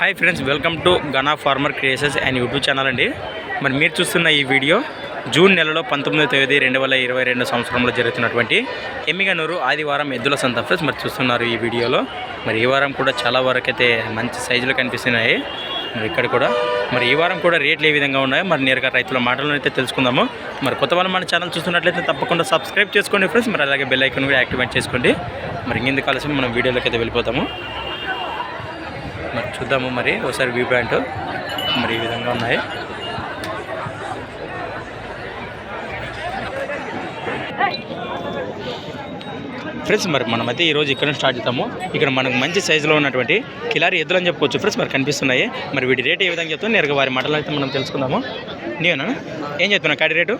Hi friends welcome to Gana farmer creations and YouTube channel అండి. మరి మీరు చూస్తున్న ఈ వీడియో జూన్ నెలలో పంతొమ్మిదవ తేదీ రెండు వేల ఇరవై రెండు సంవత్సరంలో జరుగుతున్నటువంటి ఎమ్మిగనూరు ఆదివారం ఎద్దుల సంత ఫ్రెండ్స్ మరి చూస్తున్నారు ఈ వీడియోలో. మరి ఈ వారం కూడా చాలా వరకు అయితే మంచి సైజులు కనిపిస్తున్నాయి. మరి ఇక్కడ కూడా మరి ఈ వారం కూడా రేట్లు ఏ విధంగా ఉన్నాయో? మరి నేరుగా రైతుల మాటలను అయితే తెలుసుకుందాము. మరి కొత్త వాళ్ళు మన ఛానల్ చూస్తున్నట్లయితే తప్పకుండా సబ్స్క్రైబ్ చేసుకోండి ఫ్రెండ్స్. మరి అలాగే బెల్ ఐకాన్ కూడా యాక్టివేట్ చేసుకోండి. మరి ఇంకెందుకు కలిసి మనం వీడియోలోకి అయితే వెళ్ళిపోతాము. మరి చూద్దాము మరి. ఒకసారి వ్యూ పాయింట్ మరి ఈ విధంగా ఉన్నాయి. ఫ్రెండ్స్ మరి మనమైతే ఈరోజు ఇక్కడ స్టార్ట్ చేద్దాము. ఇక్కడ మనకు మంచి సైజులో ఉన్నటువంటి కిలారి ఎద్దులు అని చెప్పుకోవచ్చు ఫ్రెండ్స్ మరి కనిపిస్తున్నాయి. మరి వీటి రేట్ ఏ విధంగా చెప్తాం నేరుగా వారి మాటలు అయితే మనం తెలుసుకుందాము. నేను ఏం చెప్తున్నా కాడి రేటు?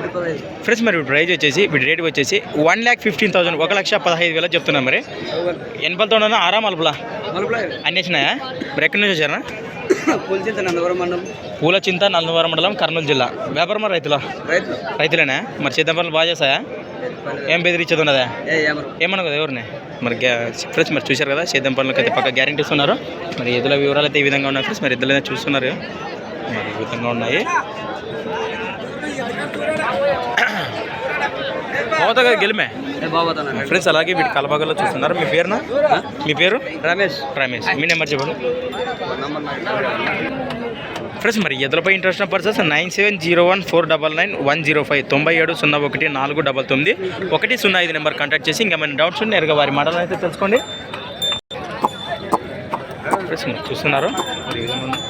ఫ్రెండ్స్ మరి ప్రైజ్ వచ్చేసి వీటి రేట్ వచ్చేసి వన్ ల్యాక్ ఫిఫ్టీన్ థౌసండ్ ఒక లక్ష పదహైదు వేలు చెప్తున్నా మరి. ఎనపలతో ఉన్నా ఆరా మలుపులా? అన్నీ వచ్చినాయా? మరి ఎక్కడి నుంచి వచ్చారా? పులిచింత నందవరం మండలం. పూల చింత నందవరం మండలం కర్నూలు జిల్లా. వ్యాపారం రైతులా? రైతులు. రైతులేనా? మరి సిద్ధం పనులు బాగా చేస్తాయా? ఏం బెదిరించేది ఉన్నదా? ఏమన్నా కదా ఎవరిని? మరి గ్యా- ఫ్రెండ్స్ మరి చూశారు కదా సేద్యం పనులకు అయితే పక్క గ్యారెంటీ ఇస్తున్నారు. మరి ఎద్దుల వివరాలు అయితే ఈ విధంగా ఉన్నాయి ఫ్రెండ్స్ మరి అయితే చూస్తున్నారు. మరి ఈ విధంగా ఉన్నాయి. గెలిమే. ఫ్రెండ్స్ అలాగే వీటి కలబాగల్లో చూస్తున్నారు. మీ పేరునా మీ పేరు? రమేష్. రమేష్. మీ నెంబర్ చెప్పండి. ఫ్రెండ్స్ మరి ఎదులపై interest persons nine seven zero one four double nine one zero five తొంభై ఏడు సున్నా ఒకటి నాలుగు డబల్ తొమ్మిది ఒకటి సున్నా ఐదు నెంబర్ కాంటాక్ట్ చేసి ఇంకా మన డౌట్స్ నేరుగా వారి మాటలు అయితే తెలుసుకోండి. ఫ్రెండ్స్ చూస్తున్నారు మరి ఈ విధంగా ఉంది.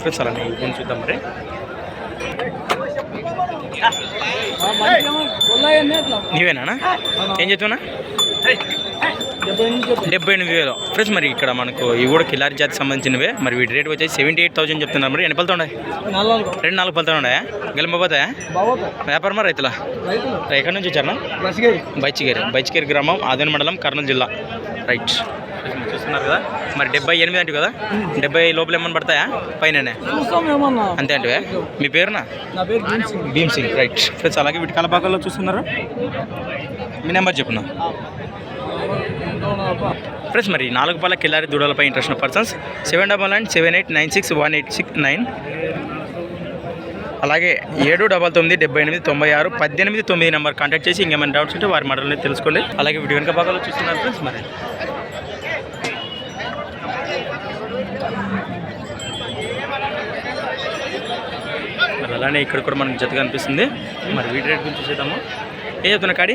ఫ్రెండ్స్ అలా నేను చూద్దాం మరి. నీవేనా ఏం చెప్తున్నా డెబ్బై ఎనిమిది వేలు. ఫ్రెండ్స్ మరి ఇక్కడ మనకు ఇవి కూడా కిలారి జాతికి సంబంధించినవే. మరి వీటి రేట్ వచ్చేసి సెవెంటీ ఎయిట్ థౌసండ్ చెప్తున్నారు మరి. ఎన్ని పలుతా ఉన్నాయి? రెండు నాలుగు పలుతా ఉన్నాయా? గెలిపోతాయా వ్యాపారమా రైతులా? ఎక్కడి నుంచి వచ్చారా బైచిగేరి బైచిగేరి గ్రామం ఆదిన మండలం కర్నూలు జిల్లా. రైట్. చూస్తున్నారు కదా. మరి డెబ్బై ఎనిమిది అంటే కదా. డెబ్బై లోపల ఏమన్నా పడతాయా? పైననే. అంతే అంటే మీ పేరునా? భీమ్ సింగ్. రైట్ ఫ్రెండ్స్ అలాగే వీటి కలపాకల్లో చూస్తున్నారు. మీ నెంబర్ చెప్పున్నా ఫ్రెండ్స్ మరి నాలుగు పాల కిల్లారి దూడలపై ఇంట్రెస్ట్ ఉన్న persons seven double nine seven eight nine six one eight six nine అలాగే ఏడు డబల్ తొమ్మిది డెబ్బై ఎనిమిది తొంభై ఆరు పద్దెనిమిది తొమ్మిది నెంబర్ కాంటాక్ట్ చేసి ఇంకేమైనా డౌట్స్ ఉంటే వారి మాటలని తెలుసుకోండి. అలాగే వీడియో వెనుక భాగాలు చూస్తున్నారు ఫ్రెండ్స్ మరి. అలానే ఇక్కడ కూడా మనకు జతగా అనిపిస్తుంది. మరి వీటి రేట్ గురించి చూసేద్దాము. ఏం చెప్తున్నా కాడి?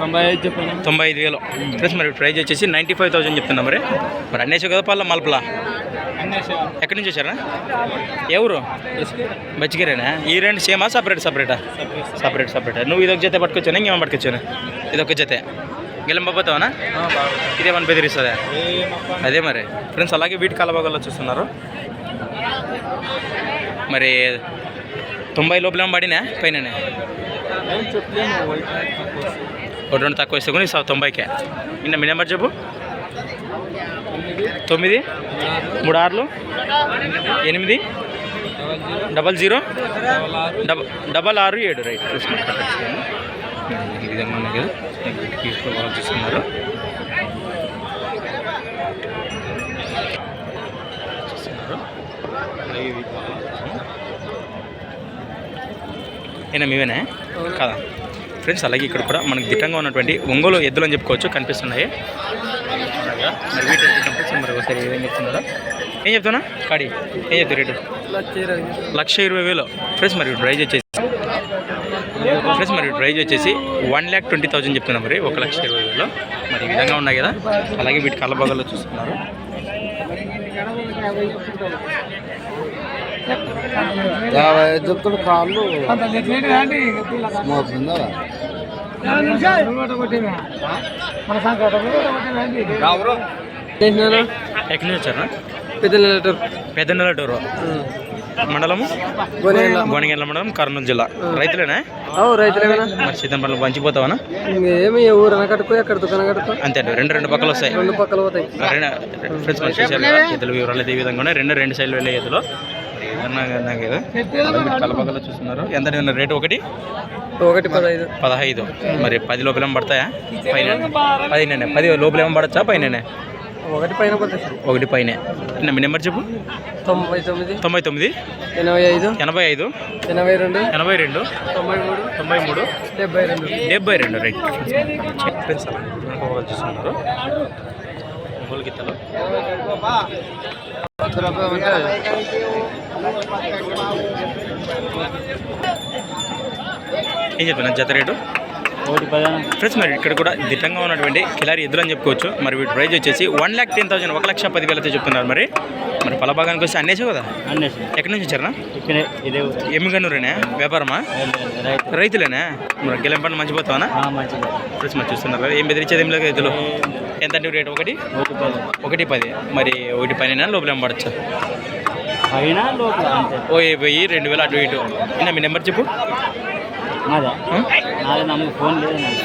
తొంభై ఐదు చెప్పాను. తొంభై ఐదు వేలు. ప్లస్ మరి ప్రైజ్ వచ్చేసి నైంటీ ఫైవ్ థౌసండ్ చెప్తున్నా మరి. మరి అన్నేసావు కదా పళ్ళ మలపలా? ఎక్కడి నుంచి వచ్చారా? ఎవరు బచ్చిగిరేనా ఈ రెండు సేమా సపరేట్ సపరేటా? సపరేట్. సపరేట్ నువ్వు ఇదొక జత పట్టుకొచ్చాను? ఇంకేమో పట్టుకొచ్చాను? ఇదొక జతే. గెలంపోతావనా ఇదేమన్నా బెదిరిస్తుందా? అదే మరి. ఫ్రెండ్స్ అలాగే వీటి కలబాగల్లో చూస్తున్నారు. మరి తొంభై లోపల పడినా? పైన ఒకటి రెండు తక్కువ ఇస్తే కూడా తొంభైకే. నిన్న మీ నెంబర్ చెప్పు. తొమ్మిది? మూడు ఆరులు? ఎనిమిది? Double zero? డబల్ డబల్ ఆరు ఏడు. రైట్ ఈ విధంగా ఉన్నాయి కదా. తీసుకోవాలి చూస్తున్నారు చూస్తున్నారు. అలాగే ఇవి ఏనా మీవేనా కాదా? ఫ్రెండ్స్ అలాగే ఇక్కడ కూడా మనకు దిట్టంగా ఉన్నటువంటి ఒంగోలు ఎద్దులు అని చెప్పుకోవచ్చు కనిపిస్తున్నాయి. మరి వీటి మరి ఒకసారి ఏం చెప్తున్నారా? ఏం చెప్తున్నా? కాడి ఏం చెప్తారు రేటు? లక్ష ఇరవై వేలు. ఫ్రెండ్స్ మరి ప్రైజ్ వచ్చేసి ప్రైజ్ వచ్చేసి వన్ ల్యాక్ ట్వంటీ థౌసండ్ చెప్తున్నా మరి ఒక లక్ష ఇరవై వేలు. మరి ఈ విధంగా ఉన్నాయి కదా? అలాగే వీటి కళ్ళబాగాల్లో చూస్తున్నారు. యాభై ఐదు చెప్తాడు కాళ్ళు ఎక్కడి నుంచి వచ్చారా పెద్ద లెటర్ పెద్ద నెలటూరు మండలము? గోనగండ్ల మండలం. కర్నూలు జిల్లా. రైతులేనా? రైతులే కదా మరి సీతంపల్లి పంచిపోతావనా? ఏమి ఊరన కట్టుకో ఎక్కడ దుకాణం కట్టుకో అంతే అండి. రెండు రెండు పక్కలు వస్తాయి. రెండు పక్కల పోతాయి. రెండు ఫ్రెండ్స్ కదా ఎద్దుల వివరాలు అయితే ఈ విధంగా ఉన్నాయి. రెండు రెండు సైడ్లు వెళ్ళే మీరు కలపగల చూస్తున్నారు. ఎంత రేటు ఒకటి? ఒకటి పదహైదు. పదహైదు. మరి పది లోపల ఏమో పడతాయా? పైన పదిహేనే పది లోపల ఏమో పడచ్చా పైననే ఒకటి పైన ఒకటి పైనే. మీ నెంబర్ చెప్పు. తొంభై తొమ్మిది. తొంభై తొమ్మిది. ఎనభై ఐదు. ఎనభై ఐదు. ఎనభై రెండు. ఎనభై రెండు. తొంభై మూడు. తొంభై మూడు. డెబ్బై రెండు. డెబ్బై రెండు రైట్. చూస్తున్నారు ఒంగోలు గీతలు ఏం చెప్తున్నా జత రేటు? ఫ్రెండ్స్ మరి ఇక్కడ కూడా దిట్టంగా ఉన్నటువంటి కిలారి ఎద్దులు అని చెప్పుకోవచ్చు. మరి వీటి ప్రైస్ వచ్చేసి వన్ ల్యాక్ టెన్ థౌసండ్ ఒక లక్ష పదివేలతో చెప్తున్నారు మరి. మరి పొల భాగానికి వస్తే అన్నేసే కదా? అన్నేసి. ఎక్కడి నుంచి వచ్చారా ఎమ్మిగన్నూరేనా వ్యాపారమా? రైతు రైతులేనా? మరి గెలం పంట మంచిపోతావా మంచిది. ఫ్రెండ్స్ మరి చూస్తున్నారు కదా ఏం బెదిరించేది ఏం లేదు ఎద్దులు? ఎంత అంటే రేట్? ఒకటి? ఒకటి పది. పది. మరి ఒకటి పైన లోపల ఏం పడచ్చు? ఓ వెయ్యి రెండు వేలు అటు ఇటు. మీ నెంబర్ చెప్పు.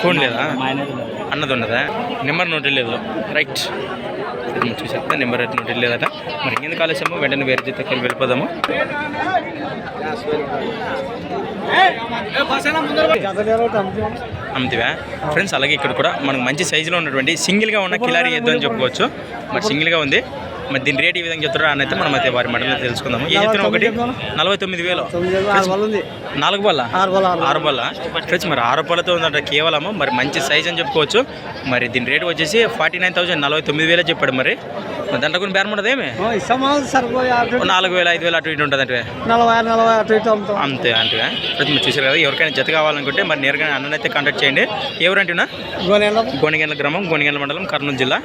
ఫోన్ లేదు అన్నది ఉన్నదా? నెంబర్ నోట్ లేదు రైట్. చూసేస్తా నెంబర్ అయితే నోట్ లేదట మరి ఇంకెందుకు కాలేసాము వెంటనే వేరే జీతకి వెళ్ళిపోదాము. అమ్ముతావా? ఫ్రెండ్స్ అలాగే ఇక్కడ కూడా మనకు మంచి సైజులో ఉన్నటువంటి సింగిల్గా ఉన్న కిలారీ ఎద్దు అని చెప్పుకోవచ్చు. మరి సింగిల్గా ఉంది. మరి దీని రేట్ ఈ విధంగా చెప్తారో అని అయితే మనం అయితే వారి మండలిలో తెలుసుకుందాము. ఏ చెప్తున్నాం ఒకటి నలభై తొమ్మిది వేలు. నాలుగు బల్ల? ఆరు బల్ల ఫ్రెండ్స్ మరి ఆరు బల్లతో ఉందంట కేవలము. మరి మంచి సైజ్ అని చెప్పుకోవచ్చు. మరి దీని రేట్ వచ్చేసి ఫార్టీ నైన్ థౌసండ్ నలభై తొమ్మిది వేలే చెప్పాడు మరి. దాంట్లో కొన్ని బేరం ఉండదు ఏమి? ఓ నాలుగు వేల ఐదు వేలు అటు ఇటు ఉంటుంది అంటే నలభై నలభై అటు ఇటు అంతే అంటే మీరు చూసారు కదా ఎవరికైనా జత కావాలనుకుంటే మరి నేరుగా అన్ననైతే కాంటాక్ట్ చేయండి. ఎవరంటున్నా? గోనిగండ్ల గ్రామం గోనిగండ్ల మండలం కర్నూలు జిల్లా.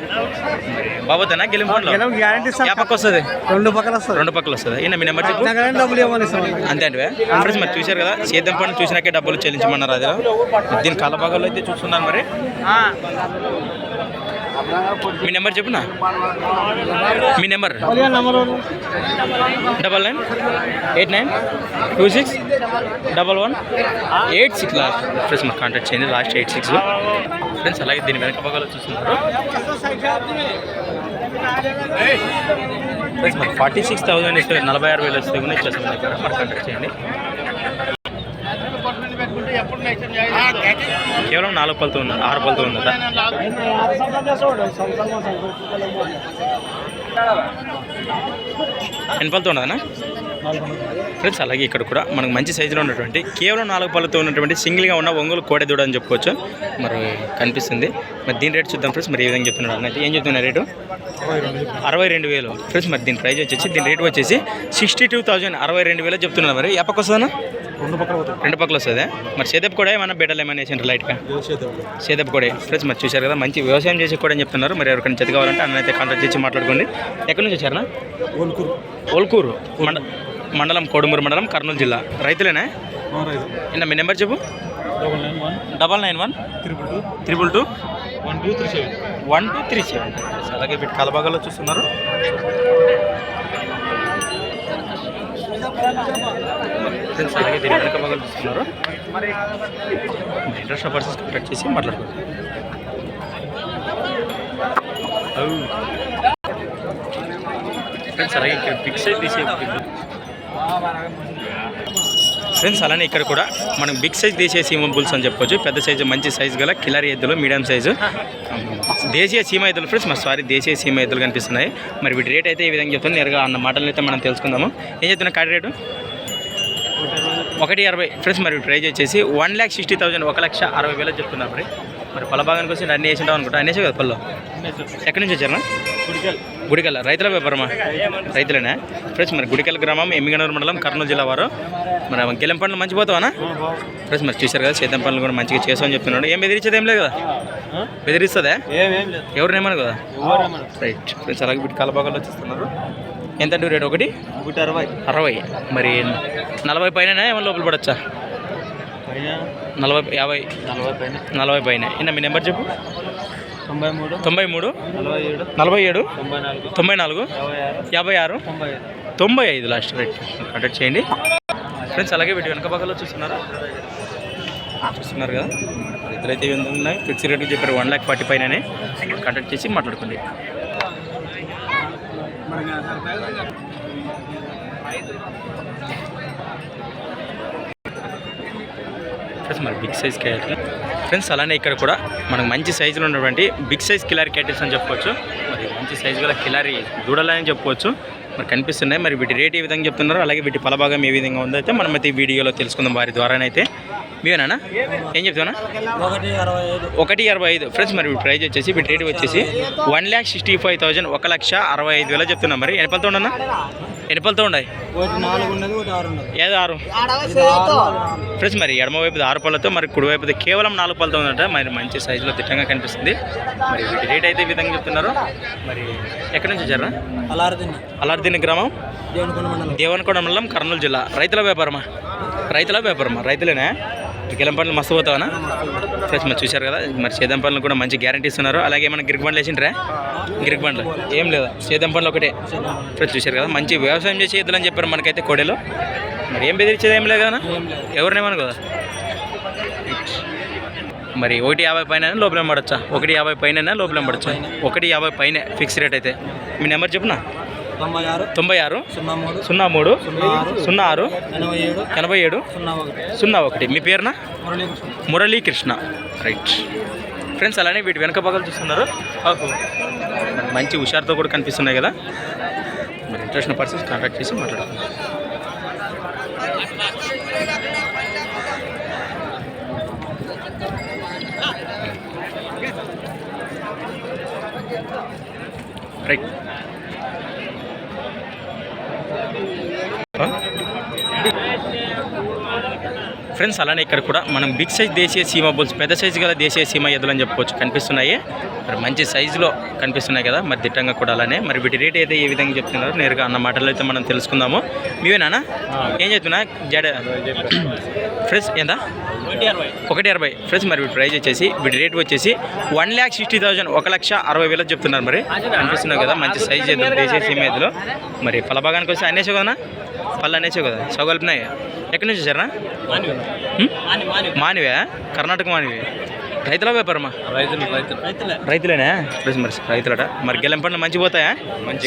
బాబోతేనా గెలింపండ్లో గ్యారంటీ ఏ పక్క వస్తుంది. రెండు పక్కన వస్తుంది. రెండు పక్కలు వస్తుంది. ఈయన మీ నెంబర్ ఇస్తాం. అంతే అంటే ఫ్రెండ్స్ మరి చూశారు కదా సేద్యం పని చూసినాకే డబ్బులు చెల్లించమన్నారు అది దీని కలబాగాలో అయితే చూస్తున్నారు మరి. మీ నెంబర్ చెప్పునా? మీ number? Double nine? Eight nine? Two six? Double one? Eight six last. Friends మాకు కాంటాక్ట్ చేయండి. లాస్ట్ ఎయిట్ సిక్స్ ఫ్రెండ్స్ అలాగే దీని వెనక భాగాలు చూస్తున్నారు. ఫ్రెండ్స్ మరి ఫార్టీ సిక్స్ థౌసండ్ ఇస్తే నలభై ఆరు వేలు వస్తే కూడా ఇచ్చేస్తాం. దగ్గర మరి కాంటాక్ట్ చేయండి. కేవలం నాలుగు పలుతూ ఉంది ఆరు పలుతూ ఉందట ఎన్ని పలుతూ ఉండదనా ఫ్రెండ్స్ అలాగే ఇక్కడ కూడా మనకు మంచి సైజులో ఉన్నటువంటి కేవలం నాలుగు పళ్ళతో ఉన్నటువంటి సింగిల్గా ఉన్న ఒంగోలు కోడెదూడ అని చెప్పుకోవచ్చు. మరి కనిపిస్తుంది. మరి దీని రేట్ చూద్దాం ఫ్రెండ్స్ మరి ఏ విధంగా చెప్తున్నాడు అన్నట్టు ఏం చెప్తున్నా రేటు? అరవై రెండు వేలు. ఫ్రెండ్స్ మరి దీని ప్రైజ్ వచ్చేసి దీని రేట్ వచ్చేసి సిక్స్టీ టూ థౌజండ్ అరవై రెండు వేలు చెప్తున్నారు మరి. ఏ రెండు పక్కలు వస్తుందా? మరి సేదపు కూడా ఏమన్నా బెడలు ఏమైనా వేసిండ్రు లైట్గా? సేదపు కూడా. ఫ్రెండ్స్ మరి చూశారు కదా మంచి వ్యవసాయం చేసి కూడా అని చెప్తున్నారు. మరి ఎవరికైనా జత కావాలంటే అన్నైతే కాంటాక్ట్ చేసి మాట్లాడుకోండి. ఎక్కడి నుంచి వచ్చారనా ఓల్కూరు. మండ మండలం కోడుమూరు మండలం కర్నూలు జిల్లా. రైతులేనా? నిన్న మీ నెంబర్ చెప్పు? Double nine one. Triple two. One two three seven. One two three seven. అలాగే వీటి కలబాగాలో చూస్తున్నారు. ఫ్రెండ్స్ అలాగే దీని వెనక భాగాలు చూస్తున్నారు. ఇంట్రెస్ట్ పర్సన్స్ కాంటాక్ట్ చేసి మాట్లాడుకుంటారు ఫ్రెండ్స్ అలాగే ఇక్కడ ఫిక్స్ అయితే తీసే ఫ్రెండ్స్ అలానే ఇక్కడ కూడా మనం బిగ్ సైజ్ దేశీయ సీమ బుల్స్ అని చెప్పొచ్చు. పెద్ద సైజు మంచి సైజు గల కిలరీ ఎద్దులు మీడియం సైజు దేశీయ సీమ ఎద్దులు ఫ్రెండ్స్ మరి సారీ దేశీయ సీమ ఎద్దులు కనిపిస్తున్నాయి. మరి వీటి రేట్ అయితే ఈ విధంగా చెప్తాను నేరుగా అన్న మాటలను అయితే మనం తెలుసుకుందాము. ఏం చెప్తున్నా కాడి రేటు? ఒకటి అరవై. ఫ్రెండ్స్ మరి ప్రైజ్ వచ్చేసి వన్ ల్యాక్ సిక్స్టీ థౌసండ్ ఒక లక్ష అరవై వేలు చెప్తున్నారు మరి. మరి పొల భాగానికి వచ్చి అన్నీ వేసింటాం అనుకుంటా. అనేసి కదా పళ్ళు? ఎక్కడి నుంచి వచ్చారా? గుడికల్ రైతుల వ్యాపారమా? రైతులేనా? ఫ్రెండ్స్ మరి గుడికల్ గ్రామం ఎమ్మిగనూరు మండలం కర్నూలు జిల్లా వారు. మరి గెలం పండ్లు మంచి పోతావానా ఫ్రెండ్స్ మరి చూశారు కదా సేద్యం పనులు కూడా మంచిగా చేసామని చెప్తున్నాడు. ఏం బెదిరించేది ఏం లేదు కదా? బెదిరిస్తుందా? ఎవరినేమను కదా? రైట్ ఫ్రెండ్స్ అలాగే వీటి కలబాగాలు వచ్చేస్తున్నారు. ఎంత అంటే రేట్ ఒకటి? ఒకటి అరవై. అరవై. మరి నలభై పైన ఏమైనా లోపల పడచ్చా? నలభై యాభై. నలభై పైన. నలభై పైన. ఇన్న మీ నెంబర్ చెప్పు. తొంభై మూడు నలభై ఏడు తొంభై నాలుగు యాభై ఆరు తొంభై ఐదు. Last rate. కంటెక్ట్ చేయండి. ఫ్రెండ్స్ అలాగే వీటి వెనక పక్కలో చూస్తున్నారా? చూస్తున్నారు కదా. ఇద్దరైతే ఉన్నాయి. ఫిక్స్ రేట్ చెప్పారు వన్ ల్యాక్ ఫార్టీ పైననే కంటాక్ట్ చేసి మాట్లాడుకోండి. మరి బిగ్ సైజ్ క్యారెట్లు ఫ్రెండ్స్ అలానే ఇక్కడ కూడా మనకు మంచి సైజులో ఉన్నటువంటి బిగ్ సైజ్ కిలారీ క్యాటిల్స్ అని చెప్పుకోవచ్చు మరి మంచి సైజు గల కిలారీ దూడలని చెప్పుకోవచ్చు మరి కనిపిస్తున్నాయి. మరి వీటి రేట్ ఏ విధంగా చెప్తున్నారు అలాగే వీటి ఫలభాగం ఏ విధంగా ఉందో అయితే మనం అయితే ఈ వీడియోలో తెలుసుకుందాం వారి ద్వారానైతే మీవేనా ఏం చెప్తున్నా ఒకటి అరవై ఐదు. ఒకటి అరవై ఐదు. ఫ్రెండ్స్ మరి ప్రైస్ వచ్చేసి వీటి రేట్ వచ్చేసి one lakh sixty five thousand ఒక లక్ష అరవై ఐదు వేల చెప్తున్నాం. మరి ఎన్ని పళ్ళతో ఉండన్నా ఎన్ని పళ్ళతో ఉన్నాయి ఏదో ఆరు? ఫ్రెండ్స్ మరి ఎడమ వైపు ఆరు పళ్ళతో మరి కుడి వైపు కేవలం నాలుగు పళ్ళతో ఉందంట. మరి మంచి సైజులో దిట్టంగా కనిపిస్తుంది. మరి వీటి రేట్ అయితే ఈ విధంగా చెప్తున్నారు. మరి ఎక్కడి నుంచి వచ్చారా అలారదిని అలార్దీని గ్రామం? దేవునికొండ మండలం. దేవనకొండ మండలం కర్నూలు జిల్లా. రైతుల వ్యాపారమా? రైతుల వ్యాపారమా? రైతులేనా? గిలం పండ్లు మస్తు పోతావనా? ఫ్రెండ్స్ మరి చూశారు కదా. మరి సేదం పండ్లు కూడా మంచి గ్యారంటీ ఇస్తున్నారు. అలాగే ఏమైనా గిరికి పండ్లు వేసిండ్రా? గిరికి పండ్లు ఏం లేదా? సేదం పండ్లు ఒకటే. ఫ్రెండ్స్ చూశారు కదా. మంచి వ్యవసాయం చేసి ఇద్దని చెప్పారు మనకైతే కోడెలో. మరి ఏం బెదిరించేది? ఏం లేదు కదా. ఎవరినేమను కదా మరి ఒకటి యాభై పైన లోపల పడచ్చా? ఒకటి యాభై పైన లోపల పడచ్చా? ఒకటి యాభై పైన ఫిక్స్ రేట్ అయితే. మీ నెంబర్ చెప్పునా? తొంభై ఆరు. తొంభై ఆరు. సున్నా మూడు. సున్నా ఆరు సున్నా ఆరు. ఎనభై ఏడు. ఎనభై ఏడు. సున్నా ఒకటి. మీ పేరున? మురళీకృష్ణ. రైట్ ఫ్రెండ్స్ అలానే వీటి వెనక పగలు చూస్తున్నారు. మంచి హుషారుతో కూడా కనిపిస్తున్నాయి కదా. మరి ఇంట్రెస్ట్ పర్సన్స్ కాంటాక్ట్ చేసి మాట్లాడదాం. రైట్ ఫ్రెండ్స్ అలానే ఇక్కడ కూడా మనం బిగ్ సైజ్ దేశీయ సీమ బుల్స్ పెద్ద సైజు గల దేశీయ సీమ ఎద్దులు అని చెప్పుకోవచ్చు. కనిపిస్తున్నాయి. మరి మంచి సైజులో కనిపిస్తున్నాయి కదా మరి దిట్టంగా కూడా అలానే. మరి వీటి రేట్ అయితే ఏ విధంగా చెప్తున్నారు నేరుగా అన్న మాటలు అయితే మనం తెలుసుకుందాము. మీవేనా ఏం చెప్తున్నా? జడ ఫ్రెండ్స్ ఎంత ఒకటి అరవై. ఫ్రెండ్స్ మరి వీటి ప్రైస్ వచ్చేసి వీటి రేట్ వచ్చేసి వన్ ల్యాక్ సిక్స్టీ థౌసండ్ ఒక లక్ష అరవై వేలకు చెప్తున్నారు మరి. కనిపిస్తున్నాయి కదా మంచి సైజ్ దేశీయ సీమ ఎద్దులు. మరి ఫలభాగానికి వస్తే అనేసావు కదా పళ్ళు అనేసావు కదా సౌగల్పినాయి ఎక్కడి నుంచి వచ్చారా? మానివే. కర్ణాటక మానివి. రైతుల వ్యాపారమా? రైతులు రైతులు. రైతులే. రైతులేనా? ఫ్రెండ్స్ మరి రైతులట. మరి గెలం పండ్లు మంచి పోతాయా?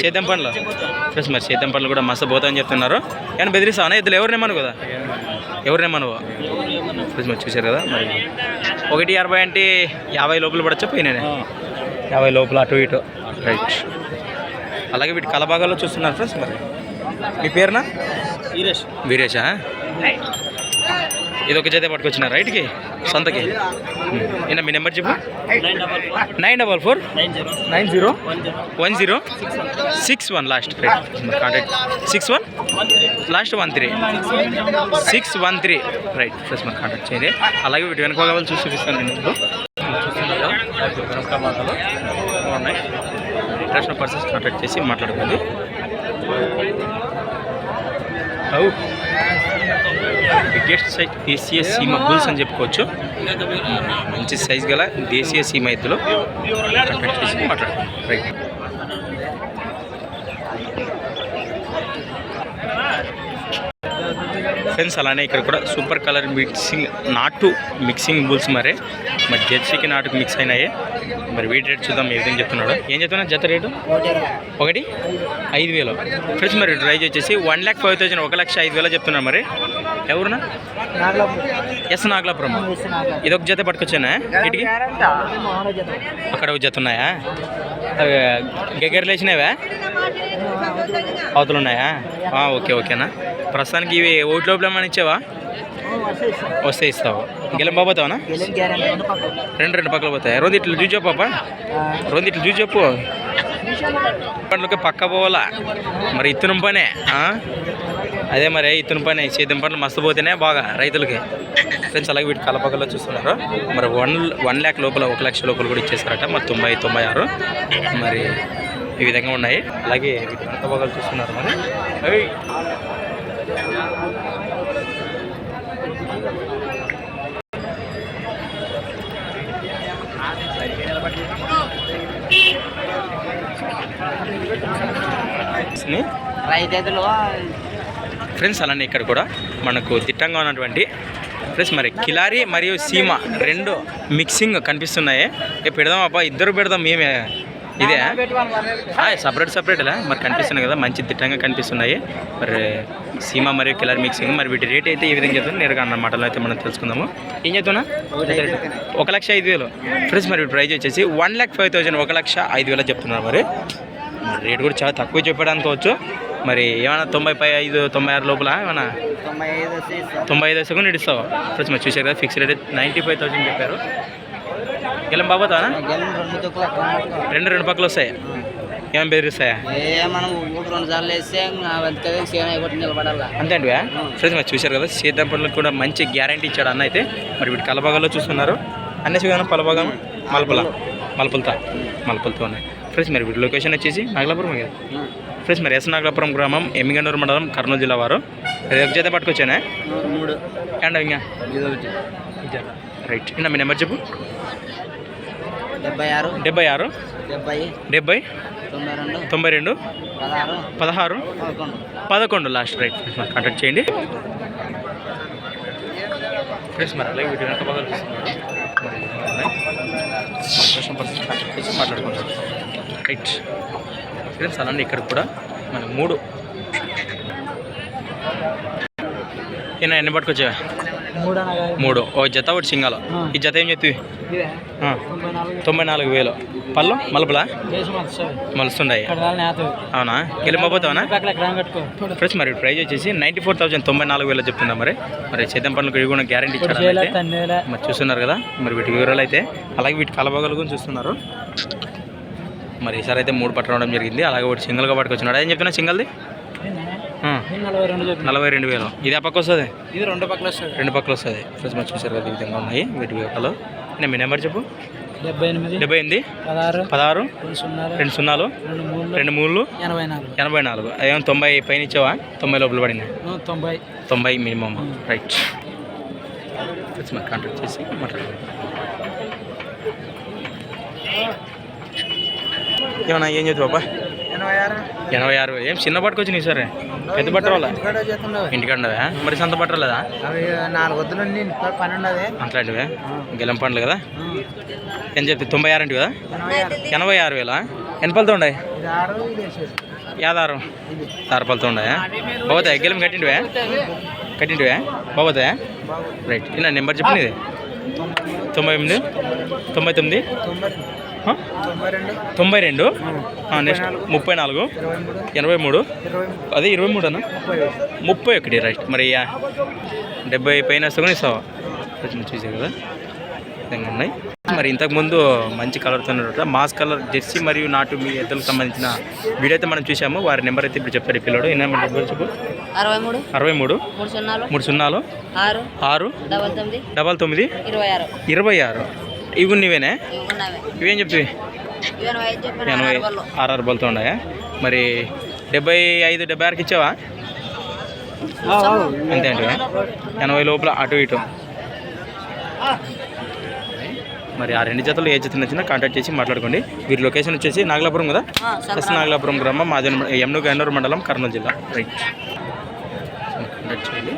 సేద్యం పండ్లు. ఫ్రెండ్స్ మరి సేద్యం పండ్లు కూడా మస్తు పోతాయని చెప్తున్నారు. కానీ బెదిరిస్తావా? ఇద్దరు ఎవరినేమను కదా? ఎవరినేమను ఫ్రెండ్స్ మరి చూశారు కదా మరి. ఒకటి అరవై అంటే యాభై లోపల పడచ్చా పోయినానే యాభై లోపల అటు ఇటు. రైట్. అలాగే వీటి కలభాగాల్లో చూస్తున్నారు ఫ్రెండ్స్ మరి. మీ పేరునా? ఈరేష్ వీరేషా? ఇది ఒక జత పట్టుకొచ్చిన రైట్కి సొంతకి? నిన్న మీ నెంబర్ చెప్పు? Nine double four nine zero one zero six one last contact six one last one three six one three right plus మరి కాంటాక్ట్ చేయండి. అలాగే వీటి వెనక భాగాలు చూసి చూపిస్తాను నేను ఇప్పుడు భాగాలు ఉన్నాయి ఇంట్రెస్ట్ పర్సన్స్ కాంటాక్ట్ చేసి మాట్లాడుకోండి. అవు. బిగ్గెస్ట్ సైజ్ దేశీయ సీమ బుల్స్ అని చెప్పుకోవచ్చు. మంచి సైజ్ గల దేశీయ సీమ ఎద్దులు కాంటాక్ట్ రైట్ డిఫరెన్స్ అలానే ఇక్కడ కూడా సూపర్ కలర్ మిక్సింగ్ నాటు మిక్సింగ్ బుల్స్ మరి మరి జెర్సీకి నాటుకు మిక్స్ అయినాయి. మరి వీటి రేట్ చూద్దాం ఏ విధంగా చెప్తున్నాడు. ఏం చెప్తున్నా జత రేటు ఒకటి? ఐదు వేలు. ఫ్రెండ్స్ మరి ప్రైజ్ వచ్చేసి వన్ ల్యాక్ ఫైవ్ థౌసండ్ ఒక లక్ష ఐదు వేలు చెప్తున్నారు మరి. ఎవరునా ఎస్ నాగలాపురం. ఇది ఒక జత పట్టుకొచ్చానా? ఇటుకి? అక్కడ ఒక జత ఉన్నాయా? అవి గగ్గరలు వేసినవా? అవతలు ఉన్నాయా ఓకే ఓకేనా? ప్రస్తుతానికి ఇవి ఓటు లోపల ఏమైనా ఇచ్చావా? వస్తే ఇస్తావు. గెలం బాబోతావనా రెండు రెండు పక్కలు పోతాయి? రోజు ఇట్లు చూసి చెప్పు పాప రెండు ఇట్లు చూసి చెప్పు. పండ్లకి పక్క పోవాలా? మరి ఇత్తనం పనే అదే మరి ఇత్తనం పనే సేద్యం పండ్లు మస్తు పోతేనే బాగా రైతులకి. ఫ్రెండ్స్ అలాగే వీటి కలపకల్లో చూస్తున్నారు. మరి వన్ వన్ ల్యాక్ లోపల ఒక లక్ష లోపల కూడా ఇచ్చేస్తారట మరి తొంభై తొంభై ఆరు. మరి ఈ విధంగా ఉన్నాయి. అలాగే వీటి కలపకలు చూస్తున్నారు మరి. ఫ్రెండ్స్ అలానే ఇక్కడ కూడా మనకు దిట్టంగా ఉన్నటువంటి ఫ్రెండ్స్ మరి కిలారి మరియు సీమ రెండు మిక్సింగ్ కనిపిస్తున్నాయి. ఏ పెడదాం అబ్బా ఇద్దరు పెడదాం మేమే. ఇదే సపరేట్ సపరేట్లా మరి కనిపిస్తున్నాయి కదా మంచి దిట్టంగా కనిపిస్తున్నాయి. మరి సీమా మరియు కిలర్ మిక్సింగ్ మరి వీటి రేట్ అయితే ఏ విధంగా చెప్తుంది నేరుగా అన్న మాటలో అయితే మనం తెలుసుకుందాము. ఏం చెప్తున్నా? ఒక లక్ష ఐదు వేలు. ఫ్రెండ్స్ మరి ప్రైస్ వచ్చేసి వన్ ల్యాక్ ఫైవ్ థౌసండ్ ఒక లక్ష ఐదు వేలు చెప్తున్నారు మరి. మరి రేట్ కూడా చాలా తక్కువ చెప్పాడు అనుకోవచ్చు మరి ఏమైనా తొంభై పై ఐదు తొంభై ఆరు లోపల ఏమైనా తొంభై ఐదు వచ్చి తొంభై ఐదు సెకండ్ ఇస్తావు? ఫ్రెండ్స్ మరి చూసారు కదా fix rate ninety five thousand చెప్పారు. గెలం బాబోతానా గెలం రెండు రెండు పక్కలు వస్తాయి? ఏం బెదిరిస్తాయా అంతే అండి ఫ్రెండ్స్ మరి చూశారు కదా సీతం పనులకు కూడా మంచి గ్యారంటీ ఇచ్చాడు అన్న అయితే. మరి వీటి కలభాగాల్లో చూస్తున్నారు. అన్నీ చూద్దాం పలభాగం మలపల. మలపలతో. మలపలతో ఉన్నాయి. ఫ్రెండ్స్ మరి వీటి లొకేషన్ వచ్చేసి నాగలాపురం కదా? ఫ్రెండ్స్ మరి ఎస్ నాగలాపురం గ్రామం ఎమ్మిగండూరు మండలం కర్నూలు జిల్లా వారు. ఒక జత పట్టుకొచ్చానే? మూడు. అండ్ ఇంకా రైట్. ఇంకా మీ నెంబర్ చెప్పు. డెబ్బై ఆరు. డెబ్బై ఆరు. డెబ్బై. డెబ్బై. తొంభై రెండు. తొంభై రెండు. పదహారు. పదకొండు. లాస్ట్. రైట్. కాంటాక్ట్ చేయండి. ఫ్రెండ్స్ మరి అలాగే వీడియో వెనక బాగా చూస్తున్నారు రైట్ ఫ్రెండ్స్ అలానే ఇక్కడ కూడా మన మూడు. ఏనా ఎన్ని పట్టుకొచ్చావా మూడు. ఓ జత ఒకటి సింగాలు. ఈ జత ఏం ఆ, తొంభై నాలుగు వేలు. పళ్ళు? మలుపులా? మలుస్తుండయి నేత అవునా? గెలిపోతావనా ఫ్రెండ్స్ మరి ప్రైస్ వచ్చేసి నైంటీ ఫోర్ థౌసండ్ తొంభై నాలుగు వేలు చెప్తున్నా మరి. మరి చేద్దాం పనులకు కూడా గ్యారంటీ తన్నేలా మరి చూస్తున్నారు కదా. మరి వీటి వివరాలు అయితే అలాగే వీటి కలబగలు కూడా చూస్తున్నారు. మరి ఈసారి అయితే మూడు పట్టడం జరిగింది. అలాగే ఒకటి సింగిల్గా పట్టుకొచ్చినాడు. ఏం చెప్తున్నా సింగిల్ది? నలభై రెండు వేలు. ఇది ఆ పక్క వస్తుంది? ఇది రెండు పక్కల వస్తుంది. రెండు పక్కలు వస్తుంది. ఫ్రెండ్స్ మరి చూసారు కదా ఈ విధంగా ఉన్నాయి. వీటి వివరాలు నేను మీ నెంబర్ చెప్పు. డెబ్బై ఎనిమిది డెబ్బై ఎనిమిది? పదహారు పదహారు? రెండు సున్నాలు రెండు మూడు ఎనభై నాలుగు. ఎనభై నాలుగు. ఏమో తొంభై పైన ఇచ్చావా? తొంభై లోపల పడింది. తొంభై. తొంభై మినిమం రైట్. కాంటాక్ట్ చేసి మాట్లాడండి ఏమన్నా ఏం చేద్దు బాబా? ఎనభై ఆరు. ఏం చిన్న పట్టుకొచ్చి నీ సరే? పెద్ద బట్టర్ వాళ్ళ ఇక్కడ చేస్తుండవు ఇంటికి ఉండవా మరి సొంత బట్టలు లేదా అవి నాలుగు వద్దులు అట్లాంటివే? గెలం పండ్లు కదా? ఏం చెప్తే తొంభై ఆరు అంటే కదా? ఎనభై ఆరు. వేల? ఎన్ని పళ్ళతో ఉన్నాయి యాదారు. ఆరు పళ్ళతో ఉన్నాయా బాబోతాయా గెలం కట్టింటివే? కట్టింటివే? బాబోతాయా రైట్. ఇలా నెంబర్ చెప్పు ఇది తొంభై ఎనిమిది? తొంభై తొమ్మిది. తొంభై రెండు. నెక్స్ట్ ముప్పై నాలుగు. ఎనభై మూడు. అదే ఇరవై మూడు అన్న ముప్పై ఒకటి రైట్. మరి యా, డెబ్బై పైన వస్తే కూడా ఇస్తావా కొంచెం చూసే కదా విధంగా ఉన్నాయి. మరి ఇంతకుముందు మంచి కలర్తో ఉన్నట్టు మాస్ కలర్ జెర్సీ మరియు నాటు మీ ఎద్దులకు సంబంధించిన వీడియో అయితే మనం చూసాము వారి నెంబర్ అయితే ఇప్పుడు చెప్తాడు ఈ పిల్లడు. నెంబర్ నెంబర్ చెప్పు. అరవై మూడు. అరవై మూడు. మూడు సున్నాలు. మూడు సున్నాలు. ఆరు. ఆరు. డబల్ తొమ్మిది. డబల్ తొమ్మిది. ఇరవై ఆరు. ఇరవై ఆరు. ఇవి నీవేనే ఇవి చెప్తివి ఎనభై ఆర్ఆర్ బల్తో ఉన్నాయా? మరి డెబ్బై ఐదు డెబ్బై ఆరుకి ఇచ్చావా? అంతే అంటే ఎనభై లోపల అటు ఇటు. మరి ఆ రెండు జతలు ఏ జత నచ్చినా కాంటాక్ట్ చేసి మాట్లాడుకోండి. వీరి లొకేషన్ వచ్చేసి నాగలాపురం కదా? ఎస్ నాగలాపురం గ్రామం మాది ఎమ్ను గన్నూరు మండలం కర్నూలు జిల్లా. రైట్ కాంటాక్ట్ చేయండి.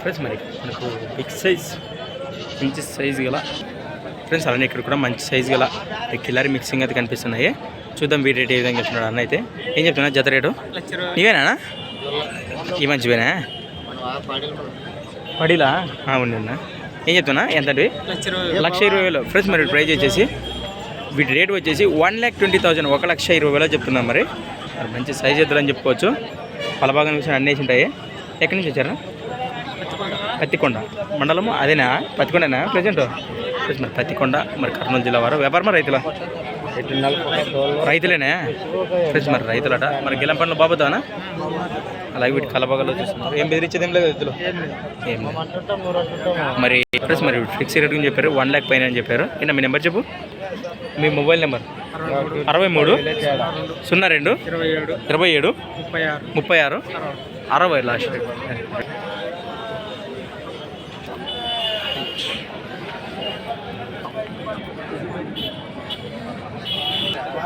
ఫ్రెండ్స్ మరి మనకు బిగ్ సైజ్ మంచి సైజ్ గల ఫ్రెండ్స్ అలానే ఇక్కడ కూడా మంచి సైజ్ గల కిల్లరి మిక్సింగ్ అయితే కనిపిస్తున్నాయి. చూద్దాం వీటి రేట్ ఏ విధంగా చెప్తున్నాడు అన్న అయితే. ఏం చెప్తున్నా? జత రేటు? నీవేనా ఈ మంచివేనా పడిలా? ఉండి అన్న ఏం చెప్తున్నా? ఎంత లక్ష ఇరవై వేలు. ఫ్రెండ్స్ మరి ప్రైజ్ వచ్చేసి వీటి రేట్ వచ్చేసి వన్ ల్యాక్ ట్వంటీ థౌసండ్ ఒక లక్ష ఇరవై వేలు చెప్తున్నాం మరి. మరి మంచి సైజ్ ఎద్దులని చెప్పుకోవచ్చు. పలభాగం విషయం అన్నీ వేసి ఉంటాయి. ఎక్కడి నుంచి వచ్చారా? పత్తికొండ మండలము అదేనా? పత్తికొండనా? ప్రజెంట్? మరి పత్తికొండ మరి కర్నూలు జిల్లా వారు. వ్యాపారమా రైతుల? రైతులేనే? ఫ్రెండ్స్ మరి రైతులట. మరి గిలం పండ్లు బాబుతానా అలాగే వీటి కలబగలో చూస్తున్నారు. ఏం బెదిరించేది ఏం లేదు రైతులు? ఏం మరి ఫ్రెండ్స్ మరి ఫిక్స్ రేట్ గురించి చెప్పారు. వన్ ల్యాక్ పైన అని చెప్పారు. ఈయన మీ నెంబర్ చెప్పు? మీ మొబైల్ నెంబర్? అరవై మూడు సున్నా రెండు ఇరవై ఏడు ఇరవై ఏడు ముప్పై ఆరు ముప్పై ఆరు అరవై లాస్ట్.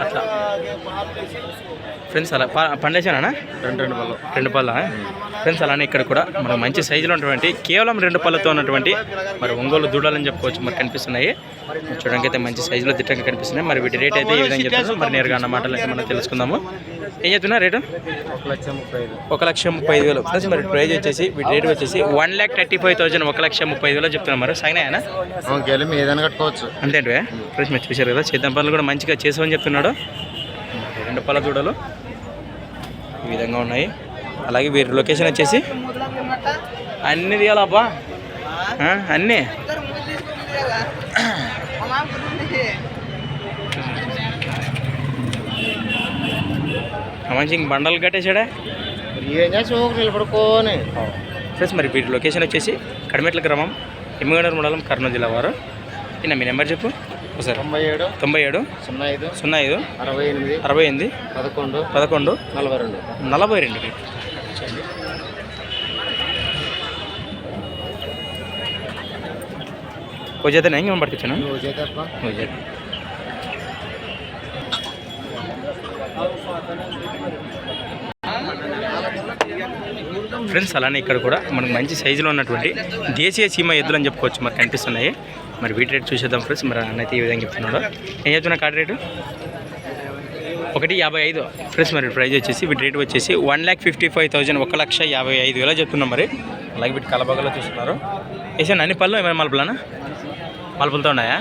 అట్లా. ఫ్రెండ్స్ అలా ప- పండేశానా రెండు రెండు పళ్ళు. రెండు పళ్ళ? ఫ్రెండ్స్ అలానే ఇక్కడ కూడా. మనకు మంచి సైజులో ఉన్నటువంటి కేవలం రెండు పళ్ళతో ఉన్నటువంటి మరి ఒంగోలు దూడలని చెప్పుకోవచ్చు మరి కనిపిస్తున్నాయి. చూడడానికి అయితే మంచి సైజులో దిట్టంగా కనిపిస్తున్నాయి. మరి వీటి రేట్ అయితే ఈ విధంగా చెప్తున్నారు. మరి నేరుగా అన్న మాటలు అయితే మనం తెలుసుకుందాము. ఏం చెప్తున్నా రేటు? ఒక లక్ష ముప్పై ఐదు. ఒక లక్ష ముప్పై ఐదు వేలు. ఫ్రెండ్స్ మరి ప్రైజ్ వచ్చేసి వీటి రేట్ వచ్చేసి one lakh thirty five thousand ఒక లక్ష ముప్పై ఐదు వేలు చెప్తున్నారు మరి. సైనాయనా గెలి మీ ఏదైనా కట్టుకోవచ్చు. అంతేంటి ఫ్రెండ్స్ మీరు చూశారు కదా. చేద్దాం పనులు కూడా మంచిగా చేసామని చెప్తున్నాడు. రెండు పళ్ళ దూడలు ఈ విధంగా ఉన్నాయి. అలాగే వీరి లొకేషన్ వచ్చేసి అన్ని తీయాలబ్బా ఆ, అన్నీ? మంచి ఇంక బండలు ఊరికి నిలబడుకోని. ఫ్రెండ్స్ మరి వీరి లొకేషన్ వచ్చేసి కడిమెట్ల గ్రామం ఎమ్మిగనూరు మండలం కర్నూలు జిల్లా వారు. ఇన్న మీ నెంబర్ చెప్పు. ఒకసారి. తొంభై ఏడు తొంభై ఏడు సున్నా ఐదు సున్నా ఐదు అరవై ఎనిమిది అరవై ఎనిమిది పదకొండు పదకొండు నలభై రెండు. నలభై రెండు ఓ జతనే ఇంకేం పట్టుకొచ్చాను? ఓ ఫ్రెండ్స్ అలానే ఇక్కడ కూడా మనకు మంచి సైజులో ఉన్నటువంటి దేశీయ సీమ ఎద్దులు అని చెప్పుకోవచ్చు మరి కనిపిస్తున్నాయి. మరి వీటి రేట్ చూసేద్దాం ఫ్రెండ్స్. మరి అన్నైతే ఈ విధంగా చెప్తున్నాడు. ఏం చెప్తున్నా కార్డ్ రేటు? ఒకటి యాభై ఐదు. ఫ్రెండ్స్ మరి ప్రైజ్ వచ్చేసి వీటి రేట్ వచ్చేసి one lakh fifty five thousand ఒక లక్ష యాభై ఐదు వేల చెప్తున్నాం మరి. అలాగే వీటి కలబగలో చూస్తున్నారు. వేసాను అన్ని పళ్ళు ఏమైనా మలుపులనా మలుపులతో ఉన్నాయా?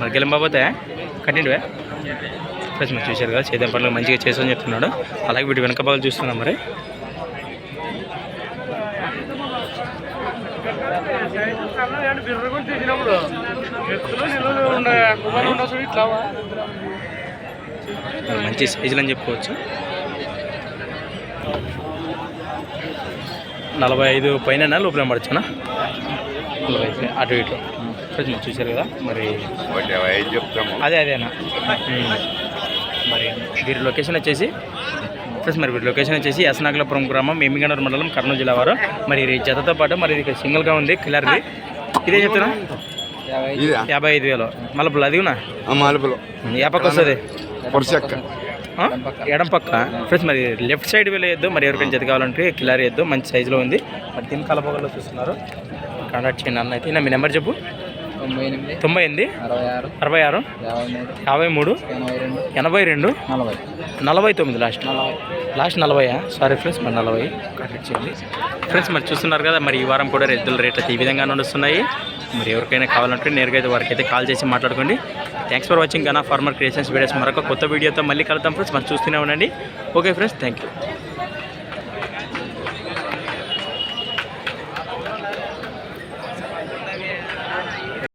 మరి గెలింబాబోతాయా కట్టిండివే? ఫ్రెండ్స్ మీరు చూశారు కదా చేద్దాం పనులు మంచిగా చేసామని చెప్తున్నాడు. అలాగే వీటి వెనక భాగాలు చూస్తున్నాం మరి. మరి మంచి సైజులు అని చెప్పుకోవచ్చు. నలభై ఐదు పైన లోపల పడచ్చునా? నలభై ఐదు అటు ఇటు. చూశారు కదా మరి అదే అదేనా. మరి వీరి లొకేషన్ వచ్చేసి ఫ్రెండ్స్ మరి వీరి లొకేషన్ వచ్చేసి యసనాగలపురం గ్రామం ఎమ్మిగనూరు మండలం కర్నూలు జిల్లా వారు. మరి ఇది జతతో పాటు మరి ఇది సింగిల్గా ఉంది కిల్లర్ది ఇదే చెప్తున్నా? యాభై ఐదు వేలు. మళ్ళీ అదిగునా మాలుపులు ఏ పక్క వస్తుంది? పొడిచెక్క? ఎడం పక్క. ఫ్రెండ్స్ మరి లెఫ్ట్ సైడ్ వెళ్ళేయద్దు మరి ఎవరికైనా జత కావాలంటే కిలారీ వేయద్దు. మంచి సైజులో ఉంది. మరి దీని కలపగల్లో చూస్తున్నారు. కాంటాక్ట్ చేయండి అన్న అయితే. నా మీ నెంబర్ చెప్పు. తొంభై ఎనిమిది అరవై ఆరు యాభై మూడు ఎనభై రెండు నలభై నలభై తొమ్మిది లాస్ట్ లాస్ట్ నలభైయా సారీ ఫ్రెండ్స్ మరి నలభై చేయండి. ఫ్రెండ్స్ మరి చూస్తున్నారు కదా మరి ఈ వారం కూడా ఎద్దుల రేట్లు అయితే ఈ విధంగా నడుస్తున్నాయి. మరి ఎవరికైనా కావాలంటే నేరుగా అయితే వారికి అయితే కాల్ చేసి మాట్లాడుకోండి. Thanks for watching Gana farmer creations videos మరొక కొత్త వీడియోతో మళ్ళీ కలుద్దాం ఫ్రెండ్స్ మరి చూస్తూనే ఉండండి. Okay friends thank you